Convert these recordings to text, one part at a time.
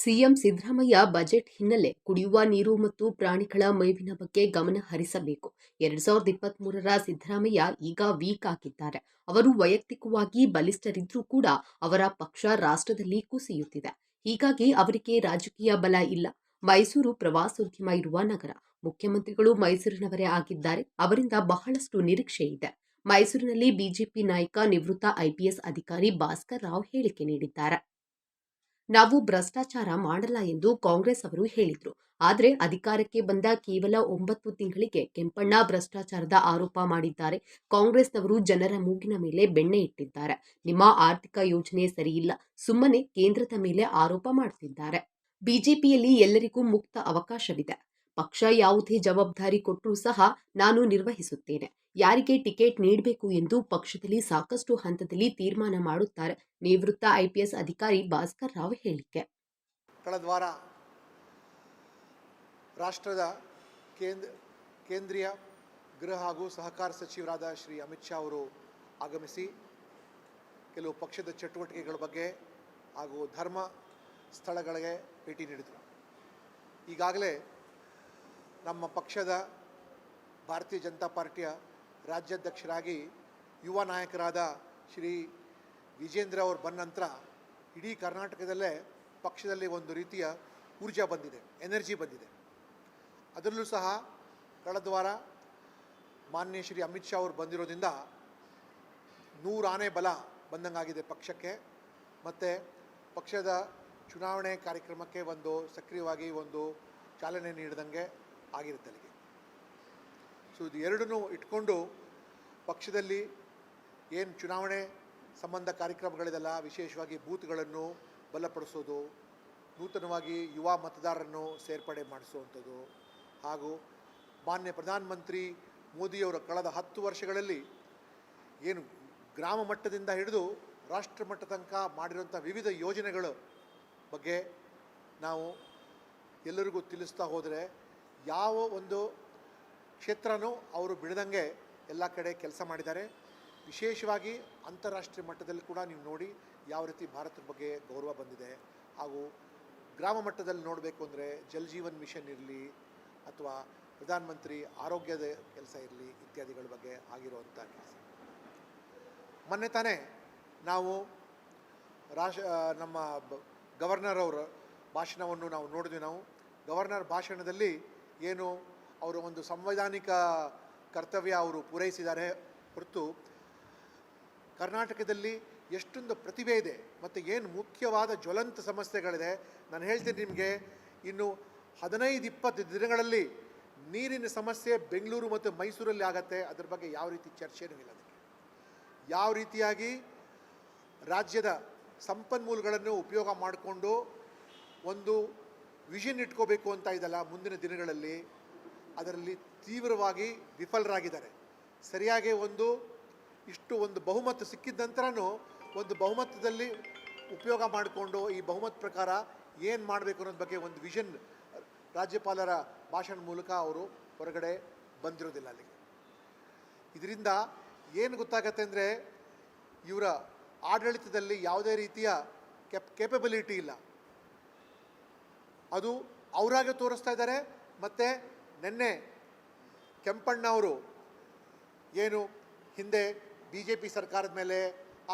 CM Siddaramaiah budget ಹಿನ್ನೆಲೆ ಕುಡಿಯುವ ನೀರು ಮತ್ತು ಪ್ರಾಣಿಗಳ ಮೇವಿನ ಬಗ್ಗೆ ಗಮನ ಹರಿಸಬೇಕು. ಎರಡ್ ಸಾವಿರದ ಇಪ್ಪತ್ತ್ ಮೂರರ ಸಿದ್ದರಾಮಯ್ಯ ಈಗ ವೀಕ್ ಆಗಿದ್ದಾರೆ ಅವರು ವೈಯಕ್ತಿಕವಾಗಿ ಬಲಿಷ್ಠರಿದ್ರೂ ಕೂಡ ಅವರ ಪಕ್ಷ ರಾಷ್ಟ್ರದಲ್ಲಿ ಕುಸಿಯುತ್ತಿದೆ. ಹೀಗಾಗಿ ಅವರಿಗೆ ರಾಜಕೀಯ ಬಲ ಇಲ್ಲ. ಮೈಸೂರು ಪ್ರವಾಸೋದ್ಯಮ ಇರುವ ನಗರ. ಮುಖ್ಯಮಂತ್ರಿಗಳು ಮೈಸೂರಿನವರೇ ಆಗಿದ್ದಾರೆ. ಅವರಿಂದ ಬಹಳಷ್ಟು ನಿರೀಕ್ಷೆ ಇದೆ. ಮೈಸೂರಿನಲ್ಲಿ ಬಿಜೆಪಿ ನಾಯಕ ನಿವೃತ್ತ ಐಪಿಎಸ್ ಅಧಿಕಾರಿ ಭಾಸ್ಕರ್ ರಾವ್ ಹೇಳಿಕೆ ನೀಡಿದ್ದಾರೆ. ನಾವು ಭ್ರಷ್ಟಾಚಾರ ಮಾಡಲ್ಲ ಎಂದು ಕಾಂಗ್ರೆಸ್ ಅವರು ಹೇಳಿದ್ರು. ಆದರೆ ಅಧಿಕಾರಕ್ಕೆ ಬಂದ ಕೇವಲ ಒಂಬತ್ತು ತಿಂಗಳಿಗೆ ಕೆಂಪಣ್ಣ ಭ್ರಷ್ಟಾಚಾರದ ಆರೋಪ ಮಾಡಿದ್ದಾರೆ. ಕಾಂಗ್ರೆಸ್ನವರು ಜನರ ಮೂಗಿನ ಮೇಲೆ ಬೆಣ್ಣೆ ಇಟ್ಟಿದ್ದಾರೆ. ನಿಮ್ಮ ಆರ್ಥಿಕ ಯೋಜನೆ ಸರಿಯಿಲ್ಲ. ಸುಮ್ಮನೆ ಕೇಂದ್ರದ ಮೇಲೆ ಆರೋಪ ಮಾಡ್ತಿದ್ದಾರೆ. ಬಿಜೆಪಿಯಲ್ಲಿ ಎಲ್ಲರಿಗೂ ಮುಕ್ತ ಅವಕಾಶವಿದೆ. ಪಕ್ಷ ಯಾವುದೇ ಜವಾಬ್ದಾರಿ ಕೊಟ್ಟರೂ ಸಹ ನಾನು ನಿರ್ವಹಿಸುತ್ತೇನೆ. ಯಾರಿಗೆ ಟಿಕೆಟ್ ನೀಡಬೇಕು ಎಂದು ಪಕ್ಷದಲ್ಲಿ ಸಾಕಷ್ಟು ಹಂತದಲ್ಲಿ ತೀರ್ಮಾನ ಮಾಡುತ್ತಾರೆ. ನಿವೃತ್ತ ಐಪಿಎಸ್ ಅಧಿಕಾರಿ ಭಾಸ್ಕರ್ ರಾವ್ ಹೇಳಿಕೆ. ಕಳೆದ ರಾಷ್ಟ್ರದ ಕೇಂದ್ರ ಕೇಂದ್ರೀಯ ಗೃಹ ಹಾಗೂ ಸಹಕಾರ ಸಚಿವರಾದ ಶ್ರೀ ಅಮಿತ್ ಶಾ ಅವರು ಆಗಮಿಸಿ ಕೆಲವು ಪಕ್ಷದ ಚಟುವಟಿಕೆಗಳ ಬಗ್ಗೆ ಹಾಗೂ ಧರ್ಮ ಸ್ಥಳಗಳಿಗೆ ಭೇಟಿ ನೀಡಿದರು. ಈಗಾಗಲೇ ನಮ್ಮ ಪಕ್ಷದ ಭಾರತೀಯ ಜನತಾ ಪಾರ್ಟಿಯ ರಾಜ್ಯಾಧ್ಯಕ್ಷರಾಗಿ ಯುವ ನಾಯಕರಾದ ಶ್ರೀ ವಿಜೇಂದ್ರ ಅವರು ಬಂದ ನಂತರ ಇಡೀ ಕರ್ನಾಟಕದಲ್ಲೇ ಪಕ್ಷದಲ್ಲಿ ಒಂದು ರೀತಿಯ ಊರ್ಜಾ ಬಂದಿದೆ, ಎನರ್ಜಿ ಬಂದಿದೆ. ಅದರಲ್ಲೂ ಸಹ ಕಳೆದ ವಾರ ಮಾನ್ಯ ಶ್ರೀ ಅಮಿತ್ ಶಾ ಅವರು ಬಂದಿರೋದ್ರಿಂದ ನೂರು ಆನೆ ಬಲ ಬಂದಂಗಾಗಿದೆ ಪಕ್ಷಕ್ಕೆ. ಮತ್ತು ಪಕ್ಷದ ಚುನಾವಣೆ ಕಾರ್ಯಕ್ರಮಕ್ಕೆ ಒಂದು ಸಕ್ರಿಯವಾಗಿ ಒಂದು ಚಾಲನೆ ನೀಡಿದಂಗೆ ಆಗಿರುತ್ತೆ ಅಲ್ಲಿಗೆ. ಸೊ ಇದು ಎರಡನ್ನೂ ಇಟ್ಕೊಂಡು ಪಕ್ಷದಲ್ಲಿ ಏನು ಚುನಾವಣೆ ಸಂಬಂಧ ಕಾರ್ಯಕ್ರಮಗಳಿದೆಲ್ಲ ವಿಶೇಷವಾಗಿ ಬೂತ್ಗಳನ್ನು ಬಲಪಡಿಸೋದು, ನೂತನವಾಗಿ ಯುವ ಮತದಾರರನ್ನು ಸೇರ್ಪಡೆ ಮಾಡಿಸುವಂಥದ್ದು ಹಾಗೂ ಮಾನ್ಯ ಪ್ರಧಾನಮಂತ್ರಿ ಮೋದಿಯವರ ಕಳೆದ ಹತ್ತು ವರ್ಷಗಳಲ್ಲಿ ಏನು ಗ್ರಾಮ ಮಟ್ಟದಿಂದ ಹಿಡಿದು ರಾಷ್ಟ್ರ ಮಟ್ಟ ತನಕ ಮಾಡಿರುವಂಥ ವಿವಿಧ ಯೋಜನೆಗಳ ಬಗ್ಗೆ ನಾವು ಎಲ್ಲರಿಗೂ ತಿಳಿಸ್ತಾ ಹೋದರೆ ಯಾವ ಒಂದು ಕ್ಷೇತ್ರನೂ ಅವರು ಬಿಡದಂಗೆ ಎಲ್ಲ ಕಡೆ ಕೆಲಸ ಮಾಡಿದ್ದಾರೆ. ವಿಶೇಷವಾಗಿ ಅಂತಾರಾಷ್ಟ್ರೀಯ ಮಟ್ಟದಲ್ಲಿ ಕೂಡ ನೀವು ನೋಡಿ ಯಾವ ರೀತಿ ಭಾರತದ ಬಗ್ಗೆ ಗೌರವ ಬಂದಿದೆ. ಹಾಗೂ ಗ್ರಾಮ ಮಟ್ಟದಲ್ಲಿ ನೋಡಬೇಕು ಅಂದರೆ ಜಲ್ ಜೀವನ್ ಮಿಷನ್ ಇರಲಿ ಅಥವಾ ಪ್ರಧಾನಮಂತ್ರಿ ಆರೋಗ್ಯದ ಕೆಲಸ ಇರಲಿ ಇತ್ಯಾದಿಗಳ ಬಗ್ಗೆ ಆಗಿರುವಂಥ ಕೆಲಸ. ಮೊನ್ನೆ ತಾನೇ ನಾವು ರಾಷ ನಮ್ಮ ಗವರ್ನರ್ ಅವರ ಭಾಷಣವನ್ನು ನಾವು ನೋಡಿದ್ವಿ ನಾವು. ಗವರ್ನರ್ ಭಾಷಣದಲ್ಲಿ ಏನು ಅವರು ಒಂದು ಸಂವಿಧಾನಿಕ ಕರ್ತವ್ಯ ಅವರು ಪೂರೈಸಿದ್ದಾರೆ ಹೊರತು ಕರ್ನಾಟಕದಲ್ಲಿ ಎಷ್ಟೊಂದು ಪ್ರತಿಭೆ ಇದೆ ಮತ್ತು ಏನು ಮುಖ್ಯವಾದ ಜ್ವಲಂತ ಸಮಸ್ಯೆಗಳಿದೆ, ನಾನು ಹೇಳ್ತೀನಿ ನಿಮಗೆ, ಇನ್ನು ಹದಿನೈದು ಇಪ್ಪತ್ತು ದಿನಗಳಲ್ಲಿ ನೀರಿನ ಸಮಸ್ಯೆ ಬೆಂಗಳೂರು ಮತ್ತು ಮೈಸೂರಲ್ಲಿ ಆಗತ್ತೆ, ಅದ್ರ ಬಗ್ಗೆ ಯಾವ ರೀತಿ ಚರ್ಚೆನೂ ಇಲ್ಲ ಅದಕ್ಕೆ. ಯಾವ ರೀತಿಯಾಗಿ ರಾಜ್ಯದ ಸಂಪನ್ಮೂಲಗಳನ್ನು ಉಪಯೋಗ ಮಾಡಿಕೊಂಡು ಒಂದು ವಿಷನ್ ಇಟ್ಕೋಬೇಕು ಅಂತ ಇದಲ್ಲ ಮುಂದಿನ ದಿನಗಳಲ್ಲಿ ಅದರಲ್ಲಿ ತೀವ್ರವಾಗಿ ವಿಫಲರಾಗಿದ್ದಾರೆ. ಸರಿಯಾಗಿ ಒಂದು, ಇಷ್ಟು ಒಂದು ಬಹುಮತ ಸಿಕ್ಕಿದ ನಂತರನೂ ಒಂದು ಬಹುಮತದಲ್ಲಿ ಉಪಯೋಗ ಮಾಡಿಕೊಂಡು ಈ ಬಹುಮತ ಪ್ರಕಾರ ಏನು ಮಾಡಬೇಕು ಅನ್ನೋದ್ರ ಬಗ್ಗೆ ಒಂದು ವಿಷನ್ ರಾಜ್ಯಪಾಲರ ಭಾಷಣ ಮೂಲಕ ಅವರು ಹೊರಗಡೆ ಬಂದಿರೋದಿಲ್ಲ ಅಲ್ಲಿಗೆ. ಇದರಿಂದ ಏನು ಗೊತ್ತಾಗತ್ತೆ ಅಂದರೆ ಇವರ ಆಡಳಿತದಲ್ಲಿ ಯಾವುದೇ ರೀತಿಯ ಕೆಪ್ ಕೇಪಬಿಲಿಟಿ ಇಲ್ಲ. ಅದು ಅವರಾಗೆ ತೋರಿಸ್ತಾ ಇದ್ದಾರೆ, ಮತ್ತು ನಿನ್ನೆ ಕೆಂಪಣ್ಣ ಅವರು ಏನು ಹಿಂದೆ ಬಿ ಜೆ ಪಿ ಸರ್ಕಾರದ ಮೇಲೆ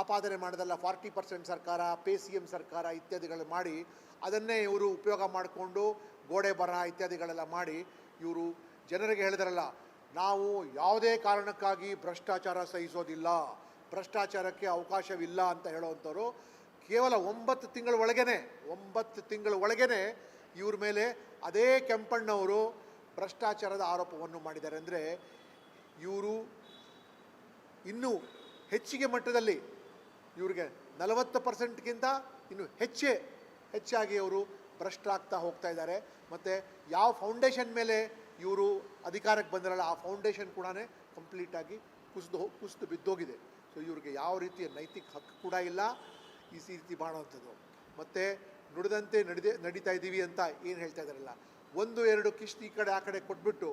ಆಪಾದನೆ ಮಾಡೋದಲ್ಲ, ಫಾರ್ಟಿ ಪರ್ಸೆಂಟ್ ಸರ್ಕಾರ, ಪೇ ಸಿ ಎಂ ಸರ್ಕಾರ ಇತ್ಯಾದಿಗಳು ಮಾಡಿ, ಅದನ್ನೇ ಇವರು ಉಪಯೋಗ ಮಾಡಿಕೊಂಡು ಗೋಡೆ ಬರಹ ಇತ್ಯಾದಿಗಳೆಲ್ಲ ಮಾಡಿ ಇವರು ಜನರಿಗೆ ಹೇಳಿದಾರಲ್ಲ, ನಾವು ಯಾವುದೇ ಕಾರಣಕ್ಕಾಗಿ ಭ್ರಷ್ಟಾಚಾರ ಸಹಿಸೋದಿಲ್ಲ, ಭ್ರಷ್ಟಾಚಾರಕ್ಕೆ ಅವಕಾಶವಿಲ್ಲ ಅಂತ ಹೇಳುವಂಥವ್ರು, ಕೇವಲ ಒಂಬತ್ತು ತಿಂಗಳ ಒಳಗೇನೆ, ಒಂಬತ್ತು ತಿಂಗಳ ಒಳಗೇನೆ ಇವ್ರ ಮೇಲೆ ಅದೇ ಕೆಂಪಣ್ಣವರು ಭ್ರಷ್ಟಾಚಾರದ ಆರೋಪವನ್ನು ಮಾಡಿದ್ದಾರೆ ಅಂದರೆ ಇವರು ಇನ್ನೂ ಹೆಚ್ಚಿಗೆ ಮಟ್ಟದಲ್ಲಿ ಇವ್ರಿಗೆ ನಲವತ್ತು ಪರ್ಸೆಂಟ್ಗಿಂತ ಇನ್ನು ಹೆಚ್ಚೇ ಹೆಚ್ಚಾಗಿ ಅವರು ಭ್ರಷ್ಟಾಗ್ತಾ ಹೋಗ್ತಾ ಇದ್ದಾರೆ. ಮತ್ತು ಯಾವ ಫೌಂಡೇಶನ್ ಮೇಲೆ ಇವರು ಅಧಿಕಾರಕ್ಕೆ ಬಂದಿರಲ್ಲ, ಆ ಫೌಂಡೇಶನ್ ಕೂಡ ಕಂಪ್ಲೀಟಾಗಿ ಕುಸಿದು ಕುಸಿದು ಬಿದ್ದೋಗಿದೆ. ಸೊ ಇವ್ರಿಗೆ ಯಾವ ರೀತಿಯ ನೈತಿಕ ಹಕ್ಕು ಕೂಡ ಇಲ್ಲ. ಈ ರೀತಿ ಮಾಡುವಂಥದ್ದು. ಮತ್ತು ನುಡಿದಂತೆ ನಡೆದೇ, ನಡೀತಾ ಇದ್ದೀವಿ ಅಂತ ಏನು ಹೇಳ್ತಾ ಇದ್ದಾರಲ್ಲ ಒಂದು ಎರಡು ಕಿಶ್ತಿ ಈ ಕಡೆ ಆ ಕಡೆ ಕೊಟ್ಬಿಟ್ಟು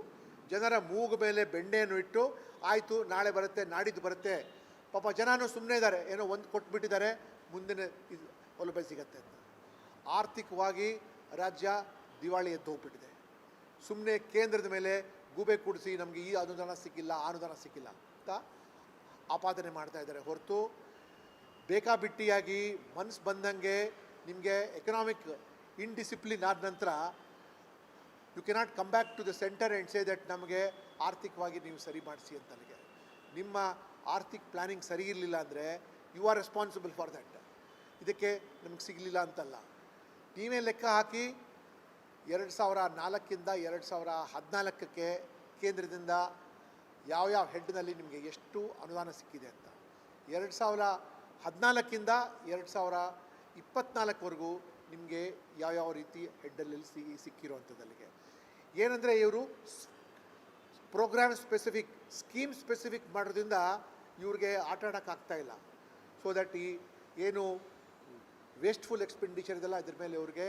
ಜನರ ಮೂಗು ಮೇಲೆ ಬೆಣ್ಣೆಯನ್ನು ಇಟ್ಟು ಆಯಿತು, ನಾಳೆ ಬರುತ್ತೆ, ನಾಡಿದ್ದು ಬರುತ್ತೆ. ಪಾಪ ಜನನೂ ಸುಮ್ಮನೆ ಇದ್ದಾರೆ. ಏನೋ ಒಂದು ಕೊಟ್ಬಿಟ್ಟಿದ್ದಾರೆ, ಮುಂದಿನ ಇದು ಸೌಲಭ್ಯ ಸಿಗತ್ತೆ ಅಂತ. ಆರ್ಥಿಕವಾಗಿ ರಾಜ್ಯ ದಿವಾಳಿ ಎದ್ದು ಹೋಗ್ಬಿಟ್ಟಿದೆ. ಸುಮ್ಮನೆ ಕೇಂದ್ರದ ಮೇಲೆ ಗೂಬೆ ಕೂಡಿಸಿ ನಮಗೆ ಈ ಅನುದಾನ ಸಿಕ್ಕಿಲ್ಲ ಅನುದಾನ ಸಿಕ್ಕಿಲ್ಲ ಅಂತ ಆಪಾದನೆ ಮಾಡ್ತಾ ಇದ್ದಾರೆ. ಹೊರತು ಬೇಕಾಬಿಟ್ಟಿಯಾಗಿ ಮನಸ್ಸು ಬಂದಂಗೆ ನಿಮಗೆ ಎಕನಾಮಿಕ್ ಇನ್ಡಿಸಿಪ್ಲಿನ್ ಆದ ನಂತರ you cannot come back to the centre and say that ನಮಗೆ ಆರ್ಥಿಕವಾಗಿ ನೀವು ಸರಿ ಮಾಡಿಸಿ ಅಂತ ನನಗೆ. ನಿಮ್ಮ ಆರ್ಥಿಕ ಪ್ಲ್ಯಾನಿಂಗ್ ಸರಿ ಇರಲಿಲ್ಲ ಅಂದರೆ you are responsible for that ಇದಕ್ಕೆ ನಮಗೆ ಸಿಗಲಿಲ್ಲ ಅಂತಲ್ಲ. ನೀವೇ ಲೆಕ್ಕ ಹಾಕಿ ಎರಡು ಸಾವಿರ ನಾಲ್ಕಿಂದ ಎರಡು ಸಾವಿರ ಹದಿನಾಲ್ಕಕ್ಕೆ ಕೇಂದ್ರದಿಂದ ಯಾವ್ಯಾವ ಹೆಡ್ನಲ್ಲಿ ನಿಮಗೆ ಎಷ್ಟು ಅನುದಾನ ಸಿಕ್ಕಿದೆ ಅಂತ. ಎರಡು ಸಾವಿರ ಹದಿನಾಲ್ಕಿಂದ ಎರಡು ಸಾವಿರ ಇಪ್ಪತ್ನಾಲ್ಕವರೆಗೂ ನಿಮಗೆ ಯಾವ್ಯಾವ ರೀತಿ ಹೆಡ್ಡಲ್ಲಿ ಸಿ, ಸಿಕ್ಕಿರುವಂಥದ್ದಲ್ಲಿಗೆ. ಏನಂದರೆ ಇವರು ಪ್ರೋಗ್ರಾಮ್ ಸ್ಪೆಸಿಫಿಕ್ ಸ್ಕೀಮ್ ಸ್ಪೆಸಿಫಿಕ್ ಮಾಡೋದ್ರಿಂದ ಇವ್ರಿಗೆ ಆಟ ಆಡೋಕ್ಕಾಗ್ತಾ ಇಲ್ಲ. ಸೊ ದಟ್ ಈ ಏನು ವೇಸ್ಟ್ಫುಲ್ ಎಕ್ಸ್ಪೆಂಡಿಚರ್ ಇದೆಲ್ಲ ಇದ್ರ ಮೇಲೆ ಅವ್ರಿಗೆ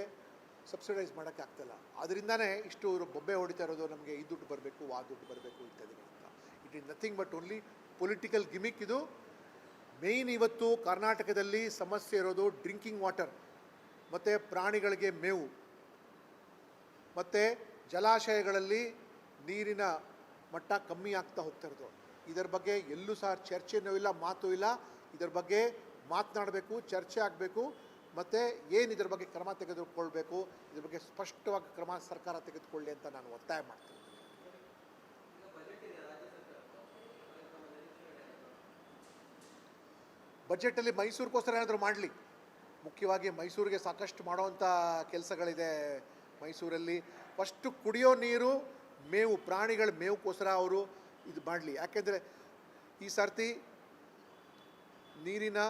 ಸಬ್ಸಿಡೈಸ್ ಮಾಡೋಕ್ಕೆ ಆಗ್ತಾಯಿಲ್ಲ ಅದರಿಂದನೇ ಇಷ್ಟು ಇವರು ಬೊಬ್ಬೆ ಹೊಡಿತಾ ಇರೋದು ನಮಗೆ ಈ ದುಡ್ಡು ಬರಬೇಕು, ಆ ದುಡ್ಡು ಬರಬೇಕು ಇತ್ಯಾದಿಗಳಂತ it is nothing but only political gimmick ಇದು. ಮೇಯ್ನ್ ಇವತ್ತು ಕರ್ನಾಟಕದಲ್ಲಿ ಸಮಸ್ಯೆ ಇರೋದು ಡ್ರಿಂಕಿಂಗ್ ವಾಟರ್ ಮತ್ತು ಪ್ರಾಣಿಗಳಿಗೆ ಮೇವು, ಮತ್ತು ಜಲಾಶಯಗಳಲ್ಲಿ ನೀರಿನ ಮಟ್ಟ ಕಮ್ಮಿ ಆಗ್ತಾ ಹೋಗ್ತಾ ಇರೋದು. ಇದರ ಬಗ್ಗೆ ಎಲ್ಲೂ ಸಹ ಚರ್ಚೆನೂ ಇಲ್ಲ, ಮಾತು ಇಲ್ಲ. ಇದರ ಬಗ್ಗೆ ಮಾತನಾಡಬೇಕು, ಚರ್ಚೆ ಆಗಬೇಕು, ಮತ್ತು ಏನು ಇದರ ಬಗ್ಗೆ ಕ್ರಮ ತೆಗೆದುಕೊಳ್ಬೇಕು, ಇದ್ರ ಬಗ್ಗೆ ಸ್ಪಷ್ಟವಾಗಿ ಕ್ರಮ ಸರ್ಕಾರ ತೆಗೆದುಕೊಳ್ಳಿ ಅಂತ ನಾನು ಒತ್ತಾಯ ಮಾಡ್ತೀನಿ. ಬಜೆಟಲ್ಲಿ ಮೈಸೂರಿಗೋಸ್ಕರ ಏನಾದರೂ ಮಾಡಲಿ. ಮುಖ್ಯವಾಗಿ ಮೈಸೂರಿಗೆ ಸಾಕಷ್ಟು ಮಾಡುವಂಥ ಕೆಲಸಗಳಿದೆ ಮೈಸೂರಲ್ಲಿ. ಫಸ್ಟು ಕುಡಿಯೋ ನೀರು, ಮೇವು, ಪ್ರಾಣಿಗಳ ಮೇವುಗೋಸ್ಕರ ಅವರು ಇದು ಮಾಡಲಿ. ಯಾಕೆಂದರೆ ಈ ಸರ್ತಿ ನೀರಿನ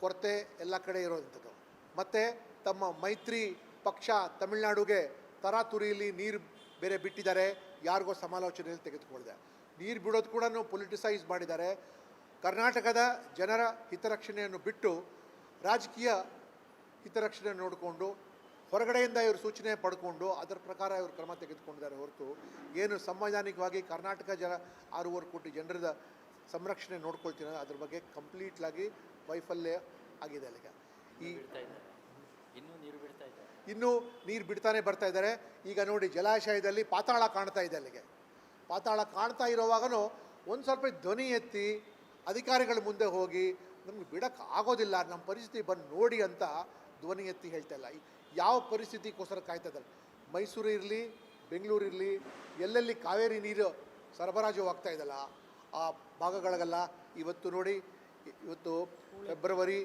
ಕೊರತೆ ಎಲ್ಲ ಕಡೆ ಇರೋದಂಥದ್ದು ಮತ್ತು ತಮ್ಮ ಮೈತ್ರಿ ಪಕ್ಷ ತಮಿಳುನಾಡುಗೆ ತರಾತುರಿಯಲ್ಲಿ ನೀರು ಬೇರೆ ಬಿಟ್ಟಿದ್ದಾರೆ. ಯಾರಿಗೋ ಸಮಾಲೋಚನೆಯಲ್ಲಿ ತೆಗೆದುಕೊಂಡಿದೆ. ನೀರು ಬಿಡೋದು ಕೂಡ ಪೊಲಿಟಿಸೈಸ್ ಮಾಡಿದ್ದಾರೆ. ಕರ್ನಾಟಕದ ಜನರ ಹಿತರಕ್ಷಣೆಯನ್ನು ಬಿಟ್ಟು ರಾಜಕೀಯ ಹಿತರಕ್ಷಣೆ ನೋಡಿಕೊಂಡು ಹೊರಗಡೆಯಿಂದ ಇವರು ಸೂಚನೆ ಪಡ್ಕೊಂಡು ಅದರ ಪ್ರಕಾರ ಇವರು ಕ್ರಮ ತೆಗೆದುಕೊಂಡಿದ್ದಾರೆ ಹೊರತು ಏನು ಸಂವೈಧಾನಿಕವಾಗಿ ಕರ್ನಾಟಕ ಜನ ಆರೂವರೆ ಕೋಟಿ ಜನರದ ಸಂರಕ್ಷಣೆ ನೋಡ್ಕೊಳ್ತೀನಿ ಅದ್ರ ಬಗ್ಗೆ ಕಂಪ್ಲೀಟ್ಲಾಗಿ ವೈಫಲ್ಯ ಆಗಿದೆ ಅಲ್ಲಿಗೆ. ಈ ಇನ್ನೂ ನೀರು ಬಿಡ್ತಾ ಇದ್ದಾರೆ. ಇನ್ನೂ ನೀರು ಬಿಡ್ತಾನೆ ಬರ್ತಾ ಇದ್ದಾರೆ. ಈಗ ನೋಡಿ ಜಲಾಶಯದಲ್ಲಿ ಪಾತಾಳ ಕಾಣ್ತಾ ಇದೆ ಅಲ್ಲಿಗೆ. ಪಾತಾಳ ಕಾಣ್ತಾ ಇರೋವಾಗನೂ ಒಂದು ಸ್ವಲ್ಪ ಧ್ವನಿ ಎತ್ತಿ ಅಧಿಕಾರಿಗಳ ಮುಂದೆ ಹೋಗಿ ನಮ್ಗೆ ಬಿಡಕ್ಕೆ ಆಗೋದಿಲ್ಲ ನಮ್ಮ ಪರಿಸ್ಥಿತಿ ಬಂದು ನೋಡಿ ಅಂತ ಧ್ವನಿ ಎತ್ತಿ ಹೇಳ್ತಾ ಇಲ್ಲ. ಯಾವ ಪರಿಸ್ಥಿತಿಗೋಸ್ಕರ ಕಾಯ್ತಾ ಇದ್ದಾರೆ? ಮೈಸೂರು ಇರಲಿ, ಬೆಂಗಳೂರು ಇರಲಿ, ಎಲ್ಲೆಲ್ಲಿ ಕಾವೇರಿ ನೀರು ಸರಬರಾಜು ಆಗ್ತಾ ಇದೆಯಲ್ಲ, ಆ ಭಾಗಗಳಿಗೆಲ್ಲ ಇವತ್ತು ನೋಡಿ, ಇವತ್ತು ಫೆಬ್ರವರಿ